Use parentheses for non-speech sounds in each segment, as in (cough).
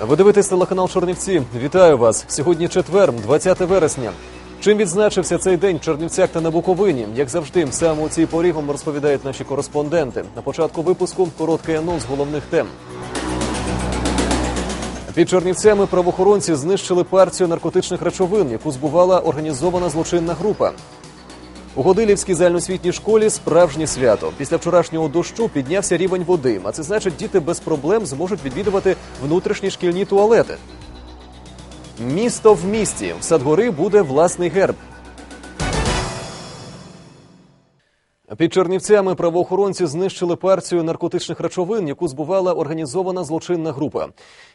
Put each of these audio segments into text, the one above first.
Ви дивитесь телеканал Чернівці. Вітаю вас. Сьогодні четвер, 20 вересня. Чим відзначився цей день в Чернівцях та на Буковині? Як завжди, саме у цій порі вам розповідають наші кореспонденти. На початку випуску короткий анонс головних тем. Під Чернівцями правоохоронці знищили партію наркотичних речовин, яку збувала організована злочинна група. У Годилівській загальноосвітній школі справжнє свято. Після вчорашнього дощу піднявся рівень води, а це значить, діти без проблем зможуть відвідувати внутрішні шкільні туалети. Місто в місті. В Садгори буде власний герб. Під Чернівцями правоохоронці знищили партію наркотичних речовин, яку збувала організована злочинна група.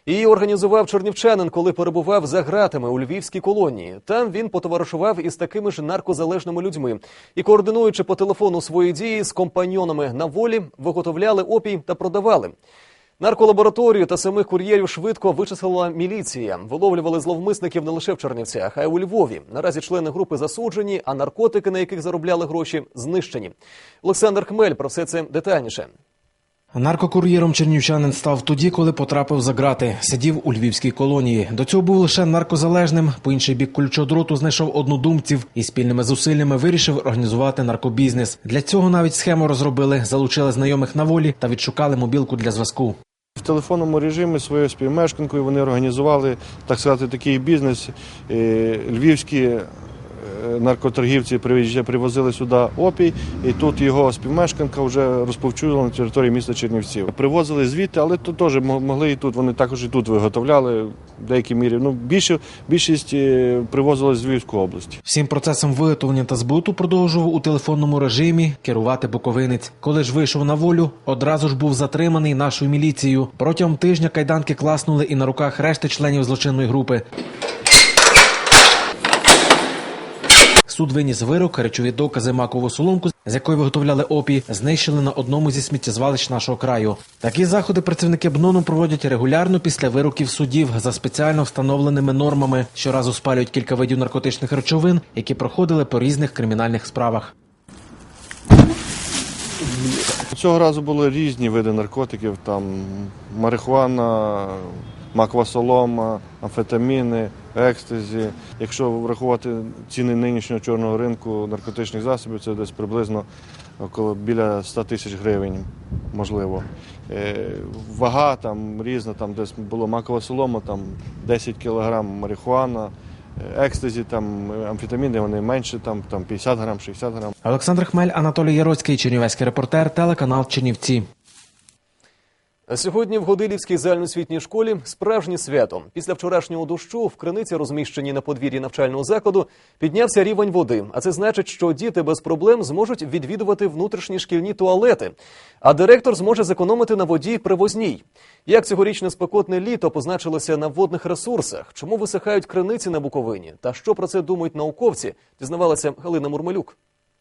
Її організував чернівчанин, коли перебував за ґратами у львівській колонії. Там він потоваришував із такими ж наркозалежними людьми і, координуючи по телефону свої дії з компаньонами на волі, виготовляли опій та продавали. Нарколабораторію та самих кур'єрів швидко вичислила міліція. Виловлювали зловмисників не лише в Чернівцях, а й у Львові. Наразі члени групи засуджені, а наркотики, на яких заробляли гроші, знищені. Олександр Хмель про все це детальніше. Наркокур'єром чернівчанин став тоді, коли потрапив за грати. Сидів у львівській колонії. До цього був лише наркозалежним. По інший бік кульчодроту знайшов однодумців і спільними зусиллями вирішив організувати наркобізнес. Для цього навіть схему розробили, залучили знайомих на волі та відшукали мобілку для зв'язку. В телефонному режимі своєю співмешканкою вони організували, так сказати, такий бізнес. Е, Львівські наркоторгівці приїжджа- привозили сюди опій, і тут його співмешканка вже розповчувала на території міста Чернівців. Привозили звідти, але тут теж могли і тут. Вони також і тут виготовляли в деякій мірі. Ну, більше, більшість е, привозили з Львівської області. Всім процесом виготовлення та збуту продовжував у телефонному режимі керувати буковинець. Коли ж вийшов на волю, одразу ж був затриманий нашою міліцією. Протягом тижня кайданки класнули і на руках решти членів злочинної групи. Суд виніс вирок, речові докази макову соломку, з якої виготовляли опій, знищили на одному зі сміттєзвалищ нашого краю. Такі заходи працівники БНОНу проводять регулярно після вироків судів за спеціально встановленими нормами. Щоразу спалюють кілька видів наркотичних речовин, які проходили по різних кримінальних справах. Цього разу були різні види наркотиків, там марихуана, макова солома, амфетаміни, екстазі. Якщо врахувати ціни нинішнього чорного ринку наркотичних засобів, це десь приблизно около біля 100 тисяч гривень, можливо. Е, Вага там різна, там десь було макова солома, там 10 кг марихуана. е, Екстазі, там амфетаміни, вони менше, там, там 50 грам, 60 грам. Олександр Хмель, Анатолій Яроцький, Чернівецький репортер, телеканал Чернівці. Сьогодні в Годилівській загальноосвітній школі справжнє свято. Після вчорашнього дощу в криниці, розміщеній на подвір'ї навчального закладу, піднявся рівень води. А це значить, що діти без проблем зможуть відвідувати внутрішні шкільні туалети. А директор зможе зекономити на воді привозній. Як цьогорічне спекотне літо позначилося на водних ресурсах? Чому висихають криниці на Буковині? Та що про це думають науковці? Дізнавалася Галина Мурмелюк.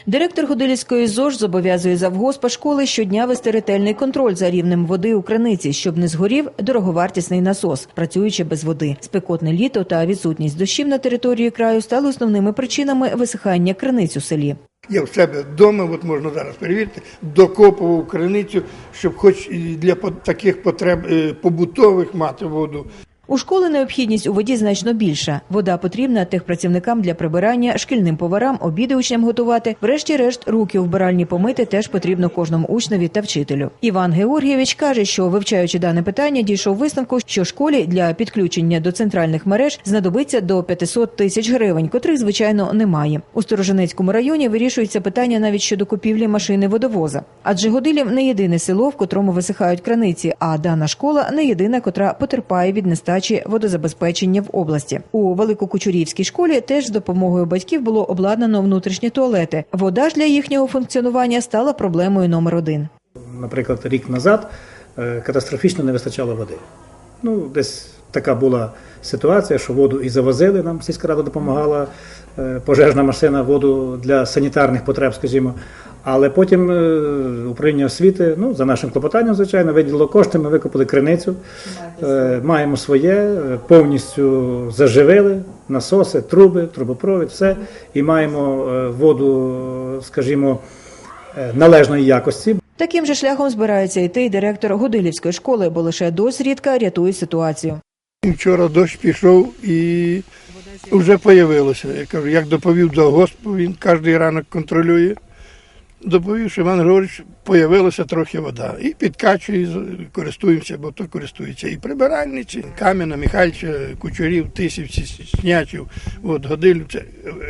Директор Годилівської ЗОЖ зобов'язує завгоспа школи щодня вести ретельний контроль за рівнем води у криниці, щоб не згорів дороговартісний насос, працюючи без води. Спекотне літо та відсутність дощів на території краю стали основними причинами висихання криниць у селі. Я в себе вдома, от можна зараз перевірити, докопував криницю, щоб хоч і для таких потреб е, побутових мати воду. У школи необхідність у воді значно більша. Вода потрібна техпрацівникам для прибирання, шкільним поварам, обіди учням готувати. Врешті-решт, руки у вбиральні помити теж потрібно кожному учневі та вчителю. Іван Георгійович каже, що вивчаючи дане питання, дійшов висновку, що школі для підключення до центральних мереж знадобиться до 500 тисяч гривень, котрих звичайно немає. У Сторожинецькому районі вирішується питання навіть щодо купівлі машини водовоза. Адже Годилів не єдине село, в котрому висихають краниці, а дана школа не єдина, котра потерпає від нестачі водозабезпечення в області. У Великокучурівській школі теж з допомогою батьків було обладнано внутрішні туалети. Вода ж для їхнього функціонування стала проблемою номер один. наприклад, рік назад е, катастрофічно не вистачало води. Ну, десь така була ситуація, що воду і завозили, нам сільська рада допомагала, е, пожежна машина, воду для санітарних потреб, скажімо. Але потім е, управління освіти, ну, за нашим клопотанням, звичайно, виділило кошти, ми викопали криницю, е, маємо своє, е, повністю заживили насоси, труби, трубопровід, все, і маємо воду, скажімо, належної якості. Таким же шляхом збирається йти й директор Годилівської школи, бо лише досвідка рятує ситуацію. І вчора дощ пішов і вже з'явилося. Я кажу, як доповів до госпу, він кожен ранок контролює. Доповів, що Іван Григорович, появилася трохи вода. І підкачує, користуємося, бо то користується і прибиральниці, Кам'яна, Михальча, Кучурів, Тисівці, Снячів, от, Годилів, це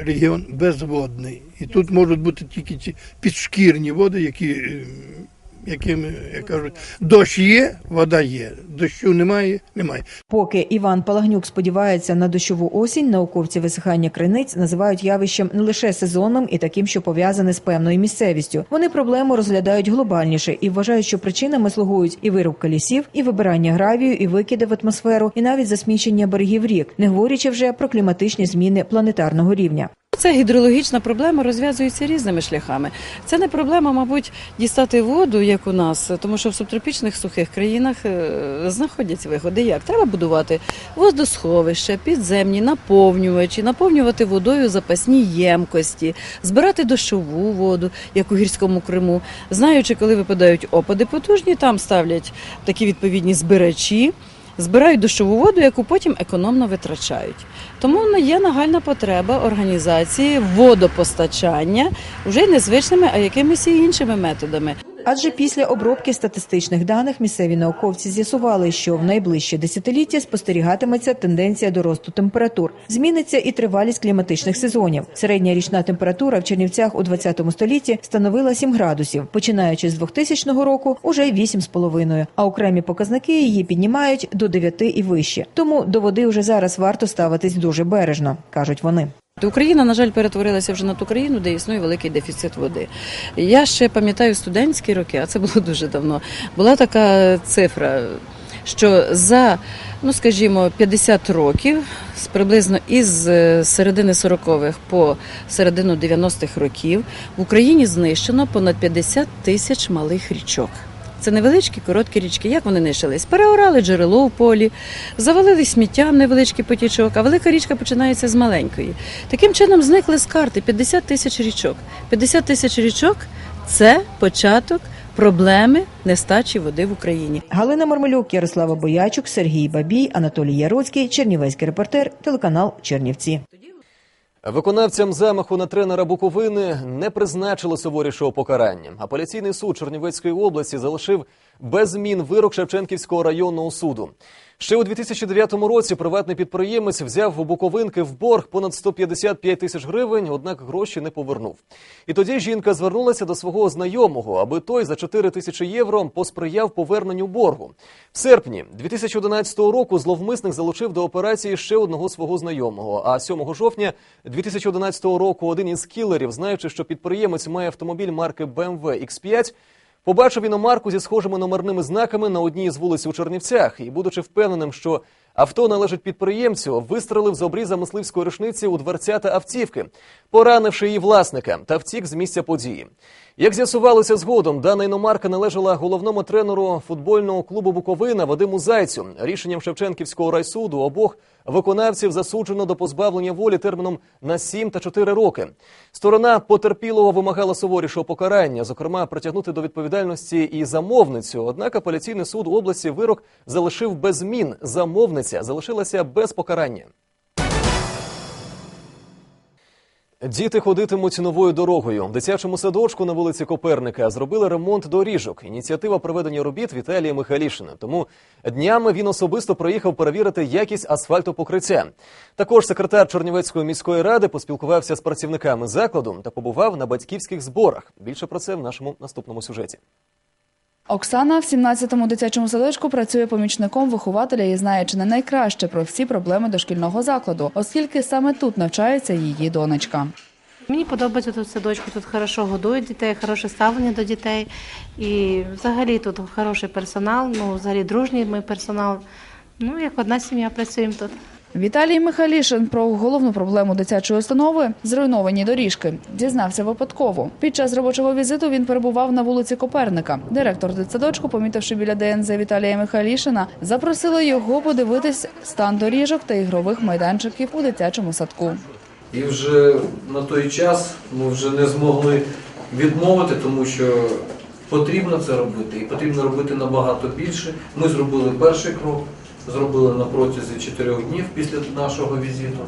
регіон безводний. І тут можуть бути тільки ці підшкірні води, які, е, якими, як кажуть, дощ є, вода є, дощу немає, немає. Поки Іван Палагнюк сподівається на дощову осінь, науковці висихання криниць називають явищем не лише сезонним і таким, що пов'язане з певною місцевістю. Вони проблему розглядають глобальніше і вважають, що причинами слугують і вирубка лісів, і вибирання гравію, і викиди в атмосферу, і навіть засмічення берегів рік, не говорячи вже про кліматичні зміни планетарного рівня. Ця гідрологічна проблема розв'язується різними шляхами. Це не проблема, мабуть, дістати воду, як у нас, тому що в субтропічних сухих країнах е, знаходяться виходи. Як треба будувати водосховища, підземні наповнювачі, наповнювати водою запасні ємкості, збирати дощову воду, як у гірському Криму. Знаючи, коли випадають опади потужні, там ставлять такі відповідні збирачі. Збирають дощову воду, яку потім економно витрачають. Тому ну, є нагальна потреба організації водопостачання вже не звичними, а якимись іншими методами. Адже після обробки статистичних даних місцеві науковці з'ясували, що в найближче десятиліття спостерігатиметься тенденція до росту температур. Зміниться і тривалість кліматичних сезонів. Середня річна температура в Чернівцях у 20 столітті становила 7 градусів, починаючи з 2000 року уже 8,5, а окремі показники її піднімають до 9 і вище. Тому до води вже зараз варто ставитись дуже бережно, кажуть вони. Україна, на жаль, перетворилася вже на ту країну, де існує великий дефіцит води. Я ще пам'ятаю студентські роки, а це було дуже давно. Була така цифра, що за, ну скажімо, 50 років, приблизно із е, середини 40-х по середину 90-х років в Україні знищено понад 50 тисяч малих річок. Це невеличкі короткі річки. Як вони нищились? Переорали джерело в полі, завалили сміттям невеличкий потічок, а велика річка починається з маленької. Таким чином зникли з карти 50 тисяч річок. 50 тисяч річок це початок проблеми нестачі води в Україні. Галина Мармелюк, Ярослава Боячук, Сергій Бабій, Анатолій Яроцький, Чернівецький репортер, телеканал Чернівці. Виконавцям замаху на тренера Буковини не призначили суворішого покарання. Апеляційний суд Чернівецької області залишив без змін вирок Шевченківського районного суду. Ще у 2009 році приватний підприємець взяв у Буковинки в борг понад 155 тисяч гривень, однак гроші не повернув. І тоді жінка звернулася до свого знайомого, аби той за 4 тисячі євро посприяв поверненню боргу. В серпні 2011 року зловмисник залучив до операції ще одного свого знайомого. А 7 жовтня 2011 року один із кілерів, знаючи, що підприємець має автомобіль марки BMW X5, Побачив іномарку зі схожими номерними знаками на одній з вулиць у Чернівцях і, будучи впевненим, що авто належить підприємцю, вистрелив з обріза мисливської рушниці у дверцята автівки, поранивши її власника та втік з місця події. Як з'ясувалося згодом, дана іномарка належала головному тренеру футбольного клубу Буковина Вадиму Зайцю. Рішенням Шевченківського райсуду обох виконавців засуджено до позбавлення волі терміном на 7 та 4 роки. Сторона потерпілого вимагала суворішого покарання, зокрема притягнути до відповідальності і замовницю. Однак апеляційний суд області вирок залишив без змін. Замовниця залишилася без покарання. Діти ходитимуть новою дорогою. В дитячому садочку на вулиці Коперника зробили ремонт доріжок. Ініціатива проведення робіт Віталія Михайлішина. Тому днями він особисто приїхав перевірити якість асфальтопокриття. Також секретар Чернівецької міської ради поспілкувався з працівниками закладу та побував на батьківських зборах. Більше про це в нашому наступному сюжеті. Оксана в 17-му дитячому садочку працює помічником вихователя і знає чи не найкраще про всі проблеми дошкільного закладу, оскільки саме тут навчається її донечка. Мені подобається тут садочку, тут хорошо годують дітей, хороше ставлення до дітей. І взагалі тут хороший персонал, ну взагалі дружній ми персонал. Ну, як одна сім'я працюємо тут. Віталій Михайлішин про головну проблему дитячої установи зруйновані доріжки. Дізнався випадково. Під час робочого візиту він перебував на вулиці Коперника. Директор дитсадочку, помітивши біля ДНЗ Віталія Михайлішина, запросили його подивитись стан доріжок та ігрових майданчиків у дитячому садку. І вже на той час ми вже не змогли відмовити, тому що потрібно це робити, і потрібно робити набагато більше. Ми зробили перший крок. Зробили на протязі чотирьох днів після нашого візиту.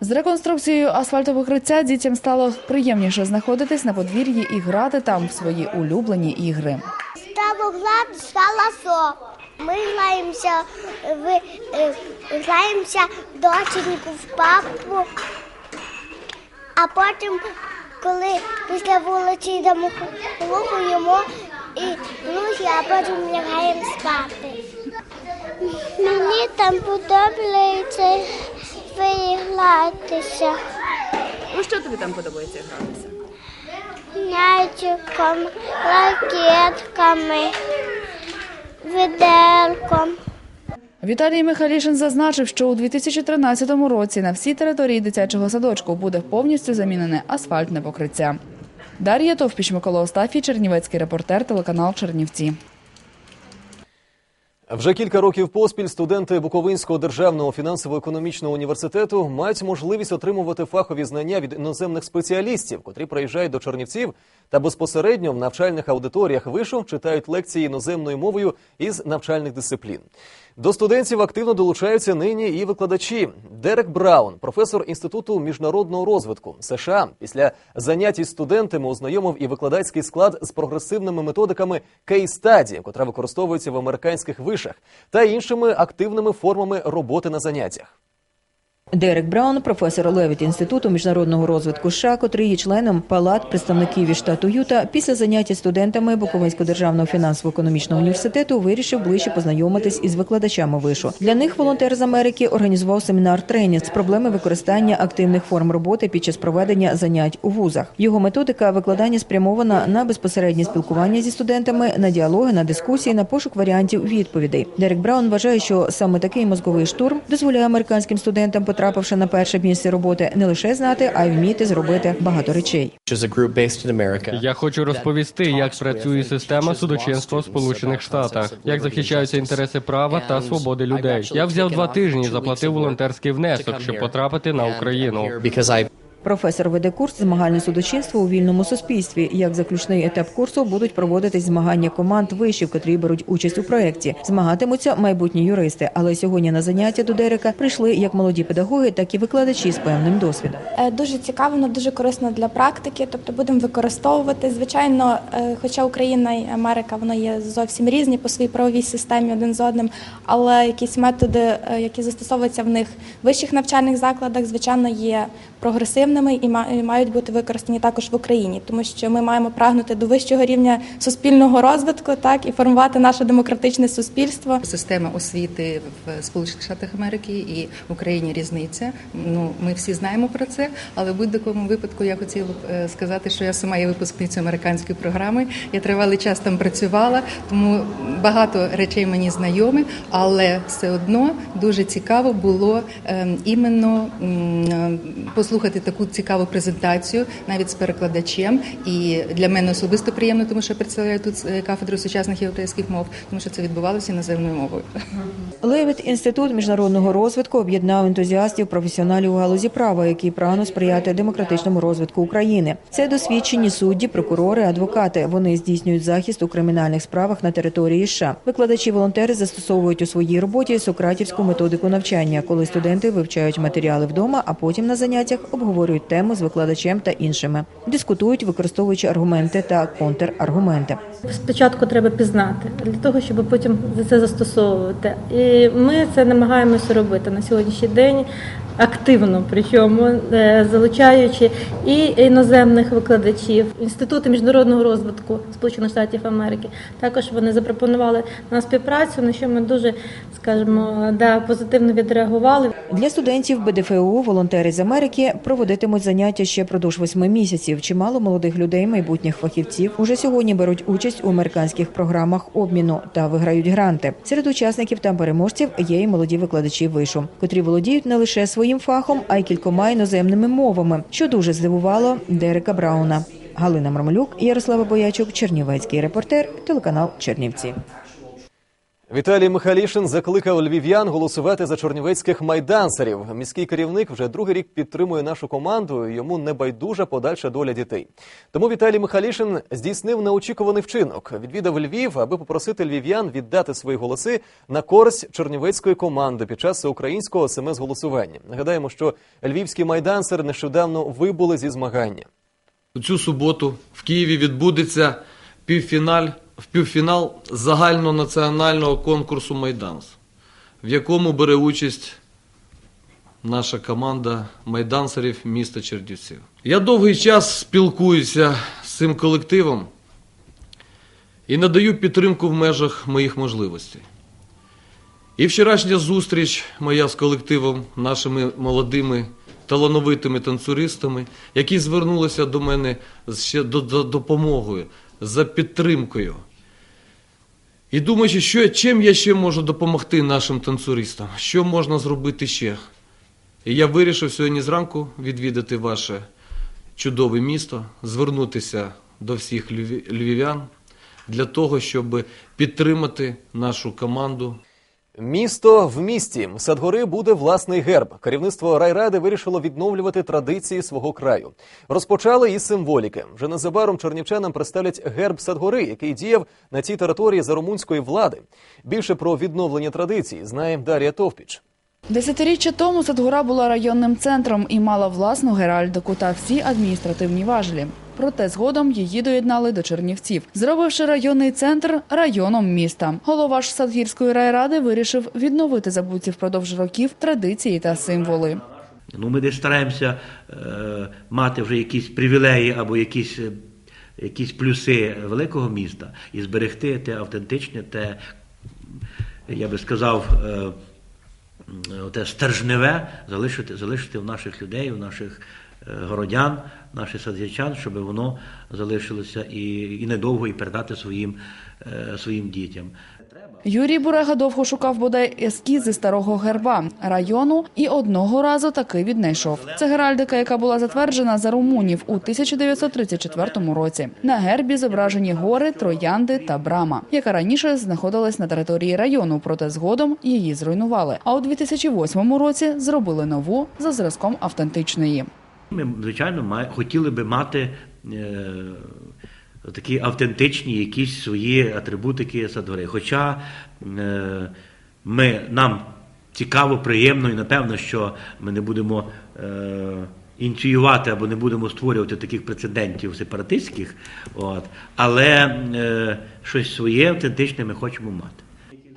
З реконструкцією асфальтопокриття дітям стало приємніше знаходитись на подвір'ї і грати там в свої улюблені ігри. Стало грати, стало со. Ми граємося в, е, граємося доченьку, в папу, а потім, коли після вулиці йдемо лухуємо і друзі, а потім лягаємо спати. Мені там подобається вигратися Ну що тобі там подобається гратися? м'ячиком, ракетками, відерком. Віталій Михайлішин зазначив, що у 2013 році на всій території дитячого садочку буде повністю замінене асфальтне покриття. Дар'я Товпіч, Микола Остафій, Чернівецький репортер, телеканал Чернівці. Вже кілька років поспіль студенти Буковинського державного фінансово-економічного університету мають можливість отримувати фахові знання від іноземних спеціалістів, котрі приїжджають до Чернівців та безпосередньо в навчальних аудиторіях вишу читають лекції іноземною мовою із навчальних дисциплін. До студентів активно долучаються нині і викладачі. Дерек Браун, професор інституту міжнародного розвитку США, після занять із студентами ознайомив і викладацький склад з прогресивними методиками кейс-стаді, котра використовується в американських вишах, та іншими активними формами роботи на заняттях. Дерек Браун, професор Левіт інституту міжнародного розвитку США, котрий є членом палат представників із штату Юта, після заняття студентами Буковинського державного фінансово-економічного університету вирішив ближче познайомитись із викладачами вишу. Для них волонтер з Америки організував семінар тренінг з проблеми використання активних форм роботи під час проведення занять у вузах. Його методика викладання спрямована на безпосереднє спілкування зі студентами, на діалоги, на дискусії, на пошук варіантів відповідей. Дерек Браун вважає, що саме такий мозговий штурм дозволяє американським студентам, потрапивши на перше місце роботи, не лише знати, а й вміти зробити багато речей. Я хочу розповісти, як працює система судочинства в Сполучених Штатах, як захищаються інтереси права та свободи людей. Я взяв два тижні і заплатив волонтерський внесок, щоб потрапити на Україну. Професор веде курс змагальне судочинство у вільному суспільстві. Як заключний етап курсу будуть проводитись змагання команд вишів, котрі беруть участь у проєкті. Змагатимуться майбутні юристи. Але сьогодні на заняття до Дерека прийшли як молоді педагоги, так і викладачі з певним досвідом. Е, Дуже цікаво, дуже корисно для практики, тобто будемо використовувати. Звичайно, е, хоча Україна і Америка воно є зовсім різні по своїй правовій системі один з одним, але якісь методи, е, які застосовуються в них в вищих навчальних закладах, звичайно, є прогресивними ма- і мають бути використані також в Україні, тому що ми маємо прагнути до вищого рівня суспільного розвитку, так і формувати наше демократичне суспільство. Система освіти в Сполучених Штатах Америки і в Україні різниця. Ну ми всі знаємо про це, але в будь-якому випадку я хотіла б е, сказати, що я сама є випускницею американської програми. Я тривалий час там працювала, тому багато речей мені знайомі, але все одно дуже цікаво було ем, іменно е, послухати таку цікаву презентацію навіть з перекладачем. І для мене особисто приємно, тому що я представляю тут е, кафедру сучасних європейських мов, тому що це відбувалося іноземною мовою. (laughs) Левіт інститут міжнародного розвитку об'єднав ентузіастів професіоналів у галузі права, які прагнуть сприяти демократичному розвитку України. Це досвідчені судді, прокурори, адвокати. Вони здійснюють захист у кримінальних справах на території США. Викладачі-волонтери застосовують у своїй роботі сократівську методику навчання, коли студенти вивчають матеріали вдома, а потім на заняттях обговорюють тему з викладачем та іншими. Дискутують, використовуючи аргументи та контраргументи. Спочатку треба пізнати для того, щоб потім це застосовувати. І ми це намагаємося робити на сьогоднішній день активно, причому е, залучаючи і іноземних викладачів, інститути міжнародного розвитку Сполучених Штатів Америки. Також вони запропонували на співпрацю, на що ми дуже скажімо, да, позитивно відреагували. Для студентів БДФУ волонтери з Америки проводитимуть заняття ще продовж восьми місяців. Чимало молодих людей, майбутніх фахівців, уже сьогодні беруть участь у американських програмах обміну та виграють гранти. Серед учасників та переможців є й молоді викладачі вишу, котрі володіють не лише своїм фахом, а й кількома іноземними мовами, що дуже здивувало Дерека Брауна. Галина Мармолюк, Ярослава Боячук, Чернівецький репортер, телеканал Чернівці. Віталій Михайлішин закликав львів'ян голосувати за чернівецьких майдансерів. Міський керівник вже другий рік підтримує нашу команду. Йому не байдужа подальша доля дітей. Тому Віталій Михайлішин здійснив неочікуваний вчинок. Відвідав Львів, аби попросити львів'ян віддати свої голоси на користь чернівецької команди під час українського СМС-голосування. Нагадаємо, що львівські майдансери нещодавно вибули зі змагання. Цю суботу в Києві відбудеться півфіналь, в півфінал загальнонаціонального конкурсу Майданс, в якому бере участь наша команда майдансерів міста Чернівців. Я довгий час спілкуюся з цим колективом і надаю підтримку в межах моїх можливостей. І вчорашня зустріч моя з колективом, нашими молодими талановитими танцюристами, які звернулися до мене з до допомогою, за підтримкою. І думаючи, що, чим я ще можу допомогти нашим танцюристам, що можна зробити ще. І я вирішив сьогодні зранку відвідати ваше чудове місто, звернутися до всіх львів'ян для того, щоб підтримати нашу команду. Місто в місті Садгори буде власний герб. Керівництво райради вирішило відновлювати традиції свого краю. Розпочали із символіки. Вже незабаром чернівчанам представлять герб Садгори, який діяв на цій території за румунської влади. Більше про відновлення традицій знає Дар'я Товпіч. Десятиріччя тому Садгора була районним центром і мала власну геральдику та всі адміністративні важелі. Проте згодом її доєднали до Чернівців, зробивши районний центр районом міста. Голова ж Садгірської райради вирішив відновити забуті впродовж років традиції та символи. Ну, ми десь стараємося е, мати вже якісь привілеї або якісь, е, якісь плюси великого міста і зберегти те автентичне, те, я би сказав, е, те стержневе залишити, залишити в наших людей, в наших городян, наших садячан, щоб воно залишилося і, і недовго і передати своїм, е, своїм дітям. Юрій Бурега довго шукав бодай ескізи старого герба району і одного разу таки віднайшов. Це геральдика, яка була затверджена за румунів у 1934 році. На гербі зображені гори, троянди та брама, яка раніше знаходилась на території району, проте згодом її зруйнували. А у 2008 році зробили нову за зразком автентичної. Ми, звичайно, має, хотіли би мати е, такі автентичні якісь свої атрибутики Садгори. Хоча е, ми, нам цікаво, приємно і напевно, що ми не будемо е, ініціювати або не будемо створювати таких прецедентів сепаратистських, от, але е, щось своє автентичне ми хочемо мати.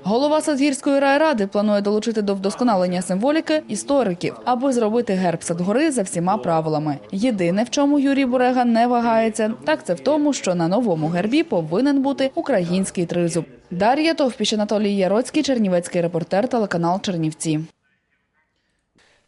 Голова Садгірської райради планує долучити до вдосконалення символіки істориків, аби зробити герб Садгори за всіма правилами. Єдине, в чому Юрій Бурега не вагається, так це в тому, що на новому гербі повинен бути український тризуб. Дар'я Товпіч, Анатолій Яроцький, Чернівецький репортер, телеканал Чернівці.